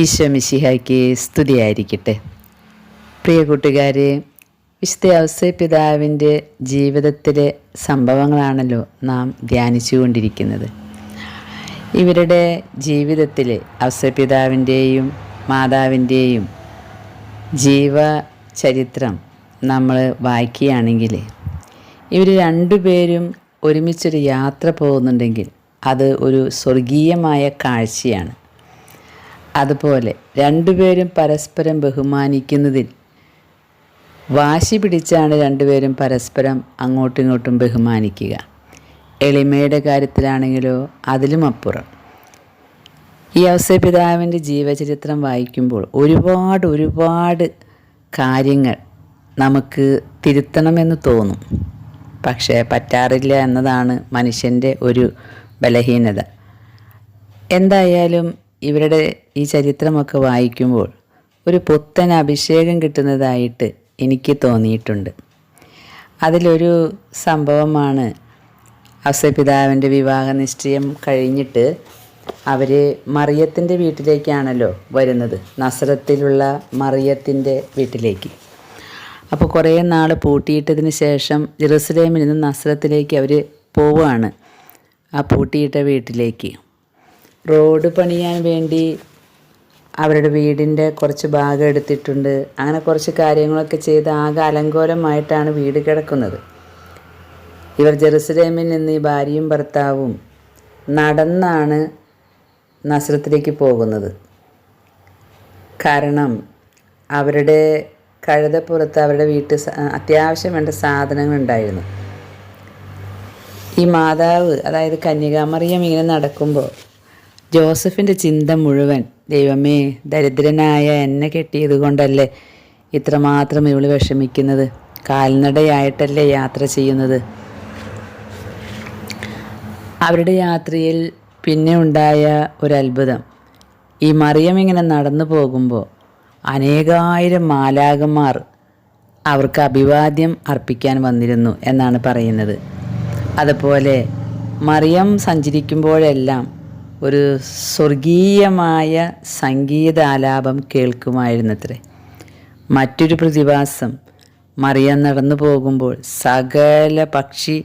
ഈശോമിശിഹായ്ക്ക് സ്തുതിയായിരിക്കട്ടെ. പ്രിയ കൂട്ടുകാരെ വിശുദ്ധ അവസ്ഥ പിതാവിന്റെ ജീവിതത്തിലെ സംഭവങ്ങളാണല്ലോ നാം ധ്യാനിച്ചുകൊണ്ടിരിക്കുന്നത്. ഇവരുടെ ജീവിതത്തിൽ അവസ്ഥ പിതാവിന്റെയും മാതാവിന്റെയും ജീവചരിത്രം നമ്മൾ വായിക്കുകയാണെങ്കിൽ ഇവർ രണ്ടുപേരും ഒരുമിച്ചൊരു യാത്ര പോകുന്നുണ്ടെങ്കിൽ അത് ഒരു സ്വർഗീയമായ കാഴ്ചയാണ്. അതുപോലെ രണ്ടുപേരും പരസ്പരം ബഹുമാനിക്കുന്നതിൽ വാശി പിടിച്ചാണ് രണ്ടുപേരും പരസ്പരം അങ്ങോട്ടും ഇങ്ങോട്ടും ബഹുമാനിക്കുക. എളിമയുടെ കാര്യത്തിലാണെങ്കിലോ അതിലും അപ്പുറം. ഈ അവസരപിതാവിന്റെ ജീവചരിത്രം വായിക്കുമ്പോൾ ഒരുപാട് ഒരുപാട് കാര്യങ്ങൾ നമുക്ക് തിരുത്തണമെന്ന് തോന്നും. പക്ഷേ പറ്റാറില്ല എന്നതാണ് മനുഷ്യന്റെ ഒരു ബലഹീനത. എന്തായാലും ഇവരുടെ ഈ ചരിത്രമൊക്കെ വായിക്കുമ്പോൾ ഒരു പുത്തൻ അഭിഷേകം കിട്ടുന്നതായിട്ട് എനിക്ക് തോന്നിയിട്ടുണ്ട്. അതിലൊരു സംഭവമാണ് അവസപിതാവിന്റെ വിവാഹ നിശ്ചയം കഴിഞ്ഞിട്ട് അവർ മറിയത്തിന്റെ വീട്ടിലേക്കാണല്ലോ വരുന്നത്. നസ്രത്തിലുള്ള മറിയത്തിന്റെ വീട്ടിലേക്ക്. അപ്പോൾ കുറേ നാൾ പൂട്ടിയിട്ടതിന് ശേഷം ജെറുസലേമിൽ നിന്ന് നസ്രത്തിലേക്ക് അവർ പോവുകയാണ് ആ പൂട്ടിയിട്ട വീട്ടിലേക്ക്. റോഡ് പണിയാൻ വേണ്ടി അവരുടെ വീടിന്റെ കുറച്ച് ഭാഗം എടുത്തിട്ടുണ്ട്. അങ്ങനെ കുറച്ച് കാര്യങ്ങളൊക്കെ ചെയ്ത് ആകെ അലങ്കോലമായിട്ടാണ് വീട് കിടക്കുന്നത്. ഇവർ ജെറുസലേമിൽ നിന്ന് ഈ ഭാര്യയും ഭർത്താവും നടന്നാണ് നസ്രത്തിലേക്ക് പോകുന്നത്. കാരണം അവരുടെ കഴുതപ്പുറത്ത് അവരുടെ വീട്ടിൽ അത്യാവശ്യം വേണ്ട സാധനങ്ങൾ ഉണ്ടായിരുന്നു ഈ മാതാവ് അതായത് കന്യകാമറിയം ഇങ്ങനെ നടക്കുമ്പോൾ ജോസഫിന്റെ ചിന്ത മുഴുവൻ ദൈവമേ ദരിദ്രനായ എന്നെ കെട്ടിയത് കൊണ്ടല്ലേ ഇത്രമാത്രം ഇവൾ വിഷമിക്കുന്നത്? കാൽനടയായിട്ടല്ലേ യാത്ര ചെയ്യുന്നത്? അവരുടെ യാത്രയിൽ പിന്നെ ഉണ്ടായ ഒരത്ഭുതം. ഈ മറിയം ഇങ്ങനെ നടന്നു പോകുമ്പോൾ അനേകായിരം മാലാകന്മാർ അവർക്ക് അഭിവാദ്യം അർപ്പിക്കാൻ വന്നിരുന്നു എന്നാണ് പറയുന്നത്. അതുപോലെ മറിയം സഞ്ചരിക്കുമ്പോഴെല്ലാം ഒരു സ്വർഗീയമായ സംഗീതാലാപം കേൾക്കുമായിരുന്നത്രേ. മറ്റൊരു പ്രതിഭാസം മറിയാൻ നടന്നു പോകുമ്പോൾ സകല പക്ഷി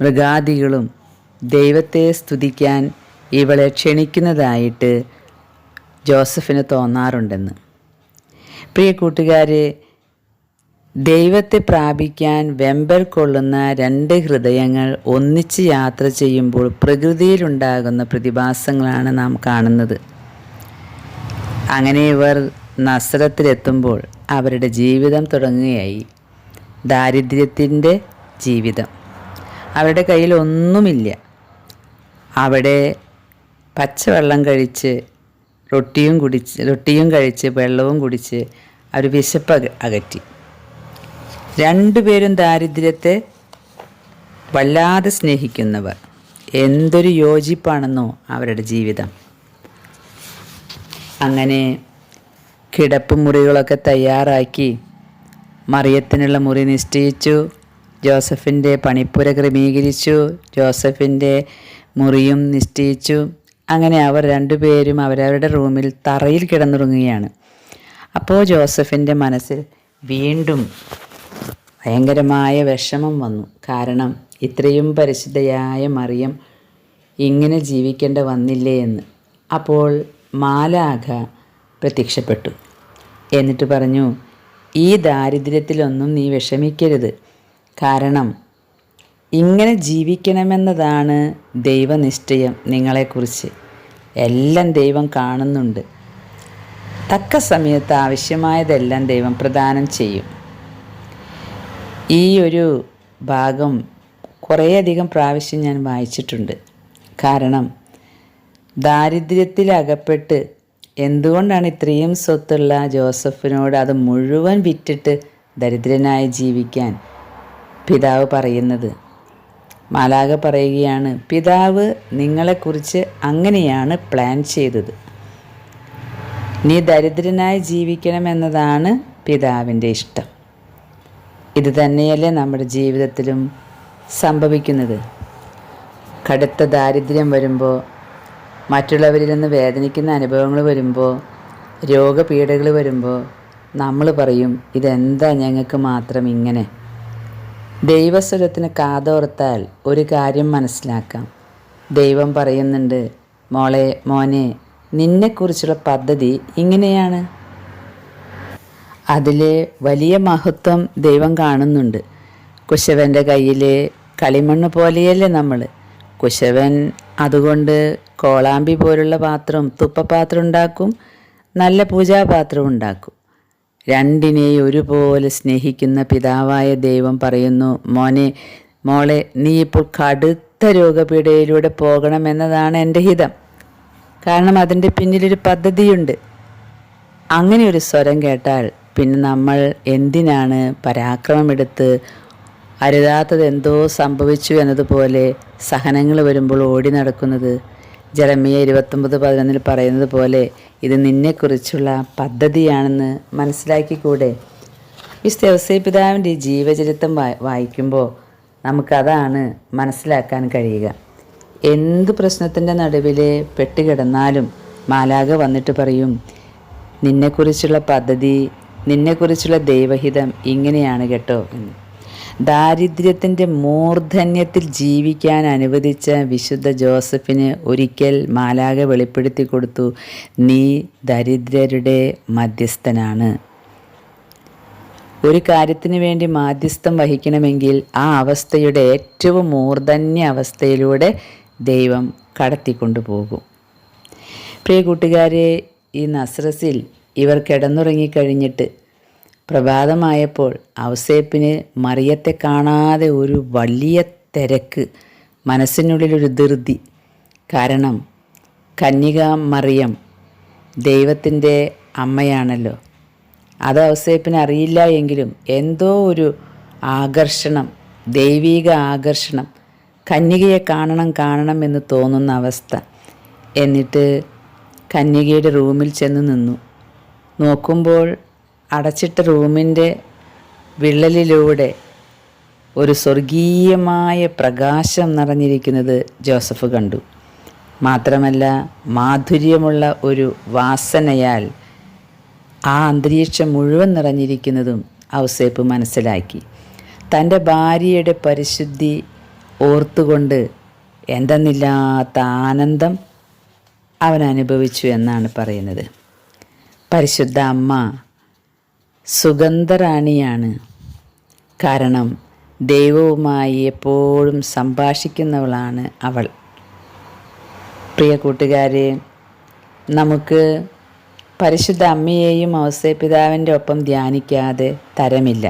മൃഗാദികളും ദൈവത്തെ സ്തുതിക്കാൻ ഇവളെ ക്ഷണിക്കുന്നതായിട്ട് ജോസഫിന് തോന്നാറുണ്ടെന്ന്. പ്രിയ കൂട്ടുകാരെ ദൈവത്തെ പ്രാപിക്കാൻ വെമ്പൽ കൊള്ളുന്ന രണ്ട് ഹൃദയങ്ങൾ ഒന്നിച്ച് യാത്ര ചെയ്യുമ്പോൾ പ്രകൃതിയിലുണ്ടാകുന്ന പ്രതിഭാസങ്ങളാണ് നാം കാണുന്നത്. അങ്ങനെ ഇവർ നസ്രത്തിലെത്തുമ്പോൾ അവരുടെ ജീവിതം തുടങ്ങുകയായി. ദാരിദ്ര്യത്തിന്റെ ജീവിതം. അവരുടെ കയ്യിൽ ഒന്നുമില്ല. അവിടെ പച്ചവെള്ളം കഴിച്ച് റൊട്ടിയും കുടിച്ച് റൊട്ടിയും കഴിച്ച് വെള്ളവും കുടിച്ച് അവർ വിശപ്പ് അകറ്റി. രണ്ടുപേരും ദാരിദ്ര്യത്തെ വല്ലാതെ സ്നേഹിക്കുന്നവർ. എന്തൊരു യോജിപ്പാണെന്നോ അവരുടെ ജീവിതം. അങ്ങനെ കിടപ്പ് മുറികളൊക്കെ തയ്യാറാക്കി മറിയത്തിനുള്ള മുറി നിശ്ചയിച്ചു. ജോസഫിന്റെ പണിപ്പുര ക്രമീകരിച്ചു. ജോസഫിന്റെ മുറിയും നിശ്ചയിച്ചു. അങ്ങനെ അവർ രണ്ടുപേരും അവരവരുടെ റൂമിൽ തറയിൽ കിടന്നുറങ്ങുകയാണ്. അപ്പോൾ ജോസഫിന്റെ മനസ്സിൽ വീണ്ടും ഭയങ്കരമായ വിഷമം വന്നു. കാരണം ഇത്രയും പരിശുദ്ധയായ മറിയം ഇങ്ങനെ ജീവിക്കേണ്ട വന്നില്ലേ എന്ന്. അപ്പോൾ മാലാഖ പ്രത്യക്ഷപ്പെട്ടു. എന്നിട്ട് പറഞ്ഞു ഈ ദാരിദ്ര്യത്തിലൊന്നും നീ വിഷമിക്കരുത്. കാരണം ഇങ്ങനെ ജീവിക്കണമെന്നതാണ് ദൈവനിശ്ചയം നിങ്ങളെക്കുറിച്ച്. എല്ലാം ദൈവം കാണുന്നുണ്ട്. തക്ക സമയത്ത് ആവശ്യമായതെല്ലാം ദൈവം പ്രദാനം ചെയ്യും. ഈ ഒരു ഭാഗം കുറേയധികം പ്രാവശ്യം ഞാൻ വായിച്ചിട്ടുണ്ട്. കാരണം ദാരിദ്ര്യത്തിൽ അകപ്പെട്ട് എന്തുകൊണ്ടാണ് ഇത്രയും സ്വത്തുള്ള ജോസഫിനോട് അത് മുഴുവൻ വിറ്റിട്ട് ദരിദ്രനായി ജീവിക്കാൻ പിതാവ് പറയുന്നത്? മാലാക പറയുകയാണ് പിതാവ് നിങ്ങളെക്കുറിച്ച് അങ്ങനെയാണ് പ്ലാൻ ചെയ്തത്. നീ ദരിദ്രനായി ജീവിക്കണമെന്നതാണ് പിതാവിന്റെ ഇഷ്ടം. ഇത് തന്നെയല്ലേ നമ്മുടെ ജീവിതത്തിലും സംഭവിക്കുന്നത്. കടുത്ത ദാരിദ്ര്യം വരുമ്പോൾ മറ്റുള്ളവരിൽ നിന്ന് വേദനിക്കുന്ന അനുഭവങ്ങൾ വരുമ്പോൾ രോഗപീഠകൾ വരുമ്പോൾ നമ്മൾ പറയും ഇതെന്താ ഞങ്ങൾക്ക് മാത്രം ഇങ്ങനെ? ദൈവസ്വരത്തിന് കാതോർത്താൽ ഒരു കാര്യം മനസ്സിലാക്കാം. ദൈവം പറയുന്നുണ്ട് മോളെ മോനെ നിന്നെക്കുറിച്ചുള്ള പദ്ധതി ഇങ്ങനെയാണ്. അതിലെ വലിയ മഹത്വം ദൈവം കാണുന്നുണ്ട്. കുശവന്റെ കയ്യിൽ കളിമണ്ണ് പോലെയല്ലേ നമ്മൾ കുശവൻ അതുകൊണ്ട് കോളാമ്പി പോലുള്ള പാത്രം തുപ്പപാത്രം ഉണ്ടാക്കും നല്ല പൂജാപാത്രം ഉണ്ടാക്കും. രണ്ടിനെയും ഒരുപോലെ സ്നേഹിക്കുന്ന പിതാവായ ദൈവം പറയുന്നു മോനെ മോളെ നീ ഇപ്പോൾ കടുത്ത രോഗപീഠയിലൂടെ പോകണമെന്നതാണ് എന്റെ ഹിതം. കാരണം അതിന്റെ പിന്നിലൊരു പദ്ധതിയുണ്ട്. അങ്ങനെ ഒരു സ്വരം കേട്ടാൽ പിന്നെ നമ്മൾ എന്തിനാണ് പരാക്രമമെടുത്ത് അരുതാത്തത് എന്തോ സംഭവിച്ചു എന്നതുപോലെ സഹനങ്ങൾ വരുമ്പോൾ ഓടി നടക്കുന്നത്. ജലമിയ ഇരുപത്തൊമ്പത് പതിനൊന്നിൽ പറയുന്നത് പോലെ ഇത് നിന്നെക്കുറിച്ചുള്ള പദ്ധതിയാണെന്ന് മനസ്സിലാക്കിക്കൂടെ? വിശുദ്ധ പിതാവിന്റെ ഈ ജീവചരിത്രം വായിക്കുമ്പോൾ നമുക്കതാണ് മനസ്സിലാക്കാൻ കഴിയുക. എന്ത് പ്രശ്നത്തിന്റെ നടുവിൽ പെട്ടുകിടന്നാലും മാലാക വന്നിട്ട് പറയും നിന്നെക്കുറിച്ചുള്ള പദ്ധതി നിന്നെക്കുറിച്ചുള്ള ദൈവഹിതം ഇങ്ങനെയാണ് കേട്ടോ എന്ന്. ദാരിദ്ര്യത്തിന്റെ മൂർധന്യത്തിൽ ജീവിക്കാൻ അനുവദിച്ച വിശുദ്ധ ജോസഫിന് ഒരിക്കൽ മാലാക വെളിപ്പെടുത്തി കൊടുത്തു നീ ദരിദ്രരുടെ മധ്യസ്ഥനാണ്. ഒരു കാര്യത്തിന് വേണ്ടി മാധ്യസ്ഥം വഹിക്കണമെങ്കിൽ ആ അവസ്ഥയുടെ ഏറ്റവും മൂർധന്യ അവസ്ഥയിലൂടെ ദൈവം കടത്തിക്കൊണ്ടു പോകും പ്രിയ കൂട്ടുകാരെ ഈ നസ്രസിൽ ഇവർ കിടന്നുറങ്ങിക്കഴിഞ്ഞിട്ട് പ്രഭാതമായപ്പോൾ ഔസേപ്പിന് മറിയത്തെ കാണാതെ ഒരു വലിയ തിരക്ക് മനസ്സിനുള്ളിലൊരു ധൃതി. കാരണം കന്യക മറിയം ദൈവത്തിന്റെ അമ്മയാണല്ലോ. അത് ഔസേപ്പിന് അറിയില്ല എങ്കിലും എന്തോ ഒരു ആകർഷണം ദൈവീക ആകർഷണം കന്യകയെ കാണണം കാണണം എന്ന് തോന്നുന്ന അവസ്ഥ. എന്നിട്ട് കന്യകയുടെ റൂമിൽ ചെന്ന് നിന്നു. നോക്കുമ്പോൾ അടച്ചിട്ട റൂമിന്റെ വിള്ളലിലൂടെ ഒരു സ്വർഗീയമായ പ്രകാശം നിറഞ്ഞിരിക്കുന്നത് ജോസഫ് കണ്ടു. മാത്രമല്ല മാധുര്യമുള്ള ഒരു വാസനയാൽ ആ അന്തരീക്ഷം മുഴുവൻ നിറഞ്ഞിരിക്കുന്നതും ഔസേപ്പ് മനസ്സിലാക്കി. തന്റെ ഭാര്യയുടെ പരിശുദ്ധി ഓർത്തുകൊണ്ട് എന്തെന്നില്ലാത്ത ആനന്ദം അവൻ അനുഭവിച്ചു എന്നാണ് പറയുന്നത്. പരിശുദ്ധ അമ്മ സുഗന്ധറാണിയാണ്. കാരണം ദൈവവുമായി എപ്പോഴും സംഭാഷിക്കുന്നവളാണ് അവൾ. പ്രിയ കൂട്ടുകാരെ നമുക്ക് പരിശുദ്ധ അമ്മയെയും ഔസേപിതാവിന്റെ ഒപ്പം ധ്യാനിക്കാതെ തരമില്ല.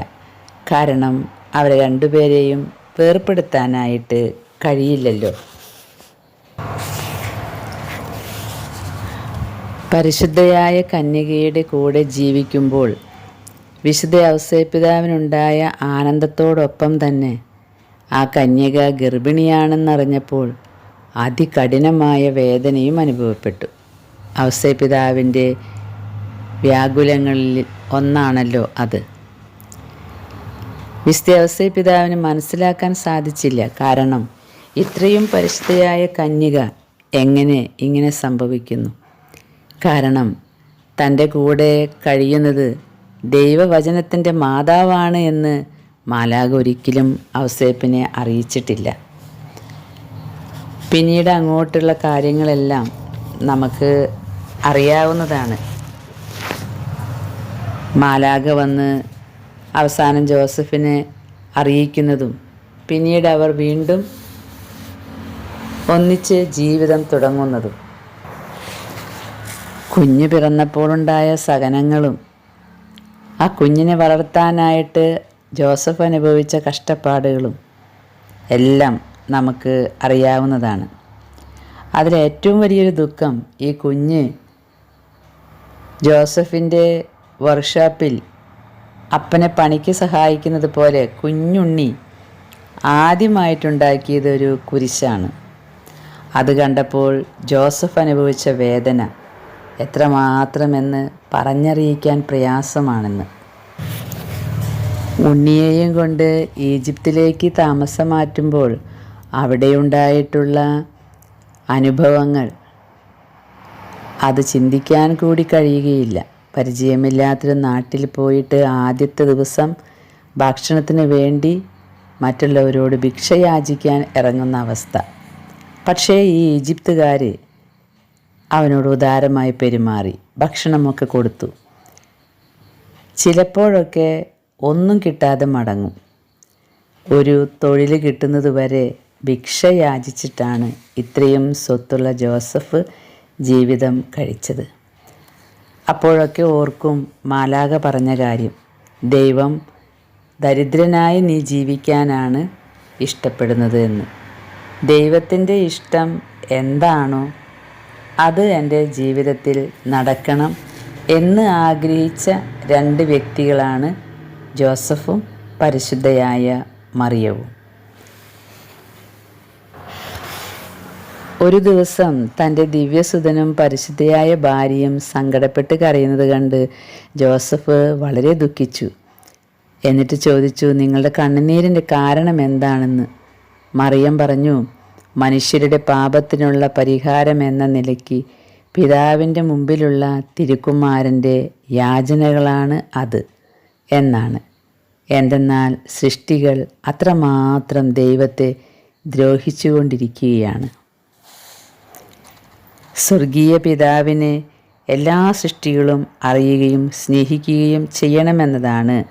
കാരണം അവരെ രണ്ടുപേരെയും വേർപ്പെടുത്താനായിട്ട് കഴിയില്ലല്ലോ. പരിശുദ്ധയായ കന്യകയുടെ കൂടെ ജീവിക്കുമ്പോൾ വിശുദ്ധ ഔസേപിതാവിനുണ്ടായ ആനന്ദത്തോടൊപ്പം തന്നെ ആ കന്യക ഗർഭിണിയാണെന്നറിഞ്ഞപ്പോൾ അതികഠിനമായ വേദനയും അനുഭവപ്പെട്ടു. ഔസേപിതാവിന്റെ വ്യാകുലങ്ങളിൽ ഒന്നാണല്ലോ അത്. വിശുദ്ധ ഔസേപിതാവിന് മനസ്സിലാക്കാൻ സാധിച്ചില്ല. കാരണം ഇത്രയും പരിശുദ്ധയായ കന്യക എങ്ങനെ ഇങ്ങനെ സംഭവിക്കുന്നു? കാരണം തന്റെ കൂടെ കഴിയുന്നത് ദൈവവചനത്തിന്റെ മാതാവാണ് എന്ന് മാലാഖ ഒരിക്കലും ഔസേപ്പിനെ അറിയിച്ചിട്ടില്ല. പിന്നീട് അങ്ങോട്ടുള്ള കാര്യങ്ങളെല്ലാം നമുക്ക് അറിയാവുന്നതാണ്. മാലാഖ വന്ന് അവസാനം ജോസഫിനെ അറിയിക്കുന്നതും പിന്നീട് അവർ വീണ്ടും ഒന്നിച്ച് ജീവിതം തുടങ്ങുന്നതും. കുഞ്ഞ് പിറന്നപ്പോഴുണ്ടായ സഹനങ്ങളും. ആ കുഞ്ഞിനെ വളർത്താനായിട്ട് ജോസഫ് അനുഭവിച്ച കഷ്ടപ്പാടുകളും എല്ലാം നമുക്ക് അറിയാവുന്നതാണ്. അതിലേറ്റവും വലിയൊരു ദുഃഖം ഈ കുഞ്ഞ് ജോസഫിന്റെ വർക്ക്ഷോപ്പിൽ അപ്പനെ പണിക്ക് സഹായിക്കുന്നത് പോലെ കുഞ്ഞുണ്ണി ആദ്യമായിട്ടുണ്ടാക്കിയത് ഒരു കുരിശാണ്. അത് കണ്ടപ്പോൾ ജോസഫ് അനുഭവിച്ച വേദന എത്രമാത്രമെന്ന് പറഞ്ഞറിയിക്കാൻ പ്രയാസമാണെന്ന്. ഉണ്ണിയെയും കൊണ്ട് ഈജിപ്തിലേക്ക് താമസം മാറ്റുമ്പോൾ അവിടെയുണ്ടായിട്ടുള്ള അനുഭവങ്ങൾ അത് ചിന്തിക്കാൻ കൂടി കഴിയുകയില്ല. പരിചയമില്ലാത്തൊരു നാട്ടിൽ പോയിട്ട് ആദ്യത്തെ ദിവസം ഭക്ഷണത്തിന് വേണ്ടി മറ്റുള്ളവരോട് ഭിക്ഷയാചിക്കാൻ ഇറങ്ങുന്ന അവസ്ഥ. പക്ഷേ ഈ ഈജിപ്തുകാർ അവനോട് ഉദാരമായി പെരുമാറി ഭക്ഷണമൊക്കെ കൊടുത്തു. ചിലപ്പോഴൊക്കെ ഒന്നും കിട്ടാതെ മടങ്ങും. ഒരു തൊഴിൽ കിട്ടുന്നതുവരെ ഭിക്ഷ യാചിച്ചിട്ടാണ് ഇത്രയും സ്വത്തുള്ള ജോസഫ് ജീവിതം കഴിച്ചത്. അപ്പോഴൊക്കെ ഓർക്കും മാലാക പറഞ്ഞ കാര്യം ദൈവം ദരിദ്രനായി നീ ജീവിക്കാനാണ് ഇഷ്ടപ്പെടുന്നത് എന്ന്. ദൈവത്തിന്റെ ഇഷ്ടം എന്താണോ അത് എന്റെ ജീവിതത്തിൽ നടക്കണം എന്ന് ആഗ്രഹിച്ച രണ്ട് വ്യക്തികളാണ് ജോസഫും പരിശുദ്ധയായ മറിയവും. ഒരു ദിവസം തന്റെ ദിവ്യസുതനും പരിശുദ്ധയായ ഭാര്യയും സങ്കടപ്പെട്ട് കരയുന്നത് കണ്ട് ജോസഫ് വളരെ ദുഃഖിച്ചു. എന്നിട്ട് ചോദിച്ചു നിങ്ങളുടെ കണ്ണുനീരിന്റെ കാരണം എന്താണെന്ന്? മറിയം പറഞ്ഞു മനുഷ്യരുടെ പാപത്തിനുള്ള പരിഹാരം എന്ന നിലയ്ക്ക് പിതാവിന്റെ മുമ്പിലുള്ള തിരുക്കുമാരന്റെ യാചനകളാണ് അത് എന്നാണ്. എന്തെന്നാൽ സൃഷ്ടികൾ അത്രമാത്രം ദൈവത്തെ ദ്രോഹിച്ചുകൊണ്ടിരിക്കുകയാണ്. സ്വർഗീയ പിതാവിനെ എല്ലാ സൃഷ്ടികളും അറിയുകയും സ്നേഹിക്കുകയും ചെയ്യണമെന്നതാണ്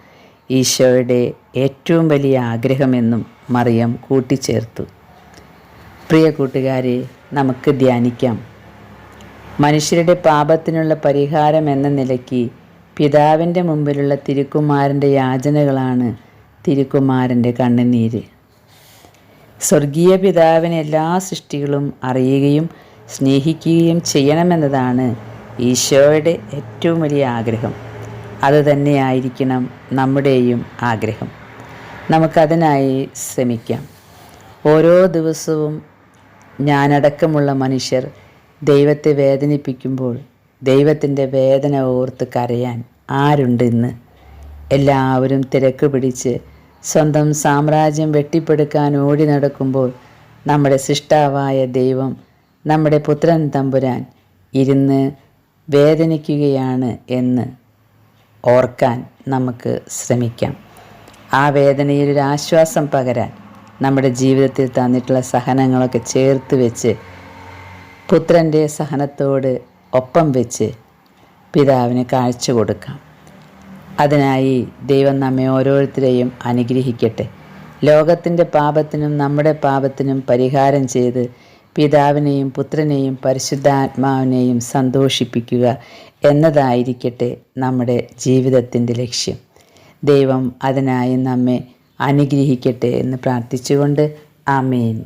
ഈശോയുടെ ഏറ്റവും വലിയ ആഗ്രഹമെന്നും മറിയം കൂട്ടിച്ചേർത്തു. പ്രിയ കൂട്ടുകാരെ നമുക്ക് ധ്യാനിക്കാം. മനുഷ്യരുടെ പാപത്തിനുള്ള പരിഹാരം എന്ന നിലയ്ക്ക് പിതാവിന്റെ മുമ്പിലുള്ള തിരുക്കുമാരന്റെ യാചനകളാണ് തിരുക്കുമാരന്റെ കണ്ണുനീര്. സ്വർഗീയ പിതാവിനെ എല്ലാ സൃഷ്ടികളും അറിയുകയും സ്നേഹിക്കുകയും ചെയ്യണമെന്നതാണ് ഈശോയുടെ ഏറ്റവും വലിയ ആഗ്രഹം. അതുതന്നെയായിരിക്കണം നമ്മുടെയും ആഗ്രഹം. നമുക്കതിനായി ശ്രമിക്കാം. ഓരോ ദിവസവും ഞാനടക്കമുള്ള മനുഷ്യർ ദൈവത്തെ വേദനിപ്പിക്കുമ്പോൾ ദൈവത്തിന്റെ വേദന ഓർത്ത് കരയാൻ ആരുണ്ട് ഇന്ന് എല്ലാവരും തിരക്ക് പിടിച്ച് സ്വന്തം സാമ്രാജ്യം വെട്ടിപ്പെടുക്കാൻ ഓടി നടക്കുമ്പോൾ നമ്മുടെ സൃഷ്ടാവായ ദൈവം നമ്മുടെ പുത്രൻ തമ്പുരാൻ ഇരുന്ന് വേദനിക്കുകയാണ് എന്ന് ഓർക്കാൻ നമുക്ക് ശ്രമിക്കാം. ആ വേദനയിൽ ഒരു ആശ്വാസം പകരാൻ നമ്മുടെ ജീവിതത്തിൽ തന്നിട്ടുള്ള സഹനങ്ങളൊക്കെ ചേർത്ത് വെച്ച് പുത്രന്റെ സഹനത്തോട് ഒപ്പം വെച്ച് പിതാവിന് കാഴ്ച കൊടുക്കാം. അതിനായി ദൈവം നമ്മെ ഓരോരുത്തരെയും അനുഗ്രഹിക്കട്ടെ. ലോകത്തിന്റെ പാപത്തിനും നമ്മുടെ പാപത്തിനും പരിഹാരം ചെയ്ത് പിതാവിനെയും പുത്രനെയും പരിശുദ്ധാത്മാവിനെയും സന്തോഷിപ്പിക്കുക എന്നതായിരിക്കട്ടെ നമ്മുടെ ജീവിതത്തിന്റെ ലക്ഷ്യം. ദൈവം അതിനായി നമ്മെ അനുഗ്രഹിക്കട്ടെ എന്ന് പ്രാർത്ഥിച്ചുകൊണ്ട് ആമേൻ.